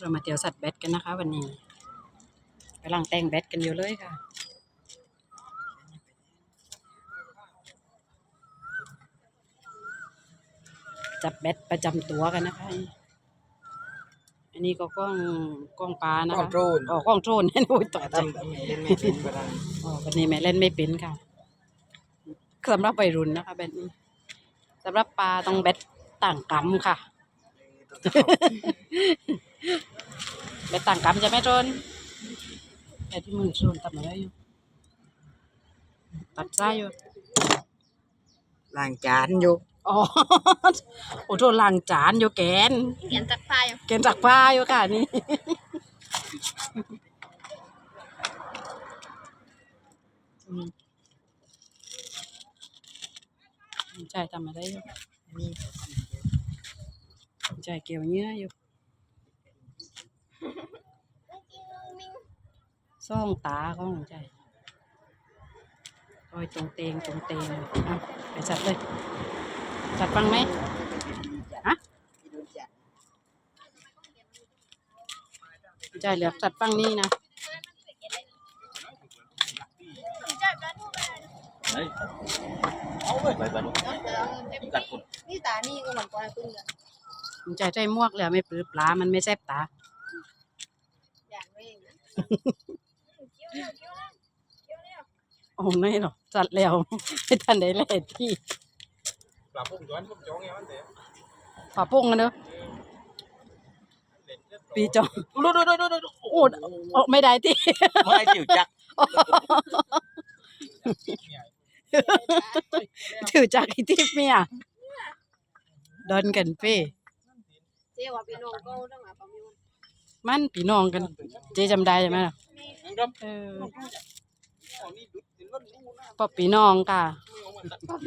เรามาเที่ยวสัตว์แบดกันนะคะ วันนี้กำลังแต่งแบดกันอยู่เลยค่ะจับแบดประจำตัวกันนะคะ อันนี้ก็กล้องกล้องปลานะกล้อคะงโดรน อ๋อกล้องโดรนโอ้ยตกใจ ทำทำไมเล่นไม่เป็นก็ได้อ๋อวันนี้แม่เล่นไม่เป็นค่ะสำหรับวัยรุ่นนะคะแบดนี้สำหรับปลาต้องแบดต่างกรรมค่ะแบดต่างกรรมจะไหม่โจนแบดที่มือโจนทำอะไรอยู่ตัดซ้ายอยู่ล้างจานอยู่อ๋อโอ้โจนล้างจานอยู่แกนเขียนจากไฟล์แกนจักผ้าอยู่ค่ะนี่อืมใช่ทำอะไรอยู่ใช่เกี่ยวเนื้ออยู่ ซ่องตาของใจคอยตรงเตงตรงเตงอะไปจัดเลย จัดฟังไหมฮะใช่เหลือจัดฟังนี่นะไปบ้านลูกกัดคุณนี่ตานี่ก็เหมือนกันพึ่งกันมันใจใจมวกเหลือไม่ปลื้ปลา มันไม่แซ่บตาอย่างไม่เองนะ โอ้ไม่หรอกจัดแล้วไม่ทันได้เลยที่ปลาพุ่งย้อนพุ่งจ้องไงมันเดี๋ยวฝาโป้งกันเนอะปีจองดูดูดูดูดูโอ้โอ้ไม่ได้ที่ไม่จิ๋วจักถือจากไอ้ทิพย์เนี่ยดอนกันเป้เจ๊ว่าพี่น้องก็ต้องมาประมิวมันพี่น้องกัน เจจำได้ใช่ไหมล่ะ เออปอบพี่น้องค่ะ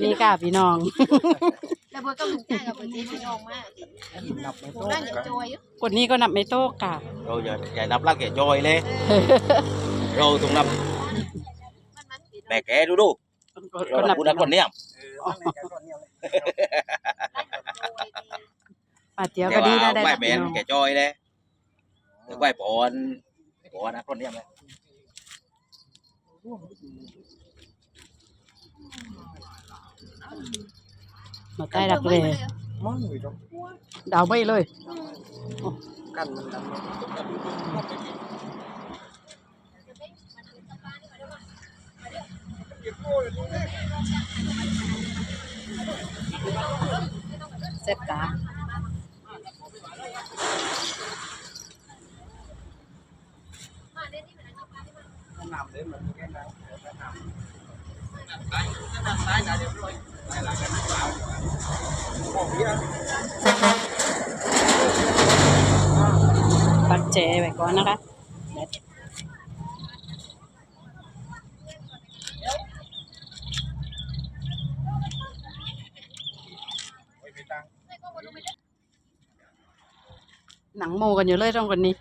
นี่ค่ะพี่น้อง แล้วเบอร์ก็เหมือนกันกับเบอร์เจ๊พี่น้องมากหินนับไม่ผมต้องนั่งอย่างจอยอยู่คนนี้ก็นับไม่โต๊ะค่ะ เราอย่าอย่านับลักแกจอยเลย เราต้องนับมันมันพี่น้องแบกแกดูดูก็เราก็นับพูดนักคนเนี้ยเออมันในแกก่อนเนี่ยเลยปลาเจียวแต่ก็ดีว่านะได้ไหวนับแมพี่นน้อง แกจอยเลยแต่ไหวปอนปอ นนักคนเนี้ยเลยมาใต้รักเลยมันอยู่ตรงดาวไม่เลยกันมันดำเซ็ตตานำเลยมันแค่นั้น ปัดเจไปก่อนนะคะหนังโมกันอยู่เลยตรงคนนี้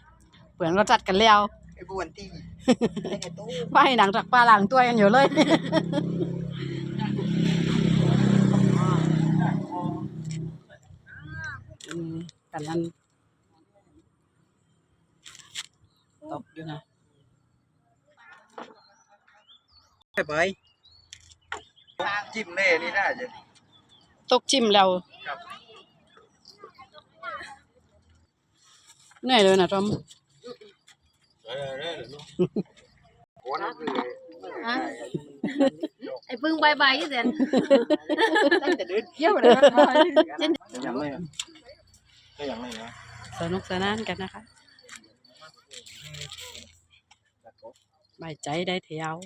เผื่อนก็จัดกันแล้วไอ้บวนตี ไอ้ตู้ว่าให้หนังจากปลาหลังตัวกันอยู่เลยอืมกันนั้นตกอยู่นะไปจิ้มเล่นี่ได้จะตกจิ้มแล้วครับเหนื่อยเลยนะจอม ไอ้พึ่งบายบายยี่เซนแต่เดินเยี่ยมเลยยังไม่ก็ยังไม่นะสนุกสนานกันนะคะใบายใจได้เที่ยว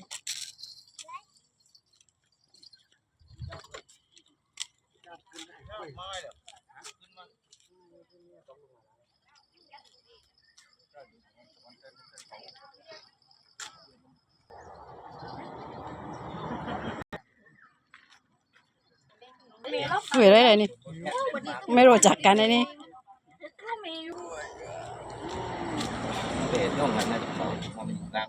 คุยอะไรเลยนี่ ไม่รู้จักกันเลยนี่เด็ดต้องกันนะเขามองเป็นกลาง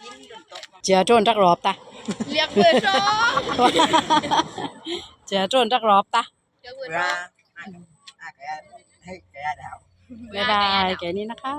กินจนตกมาเจียโจนจักรอบตา เรียกเบอร์สองเจียโจนจักรอบตาเรียกเบอร์เวสอลางอะแกให้แกดาวบ๊ายบายแกนี้นะคะ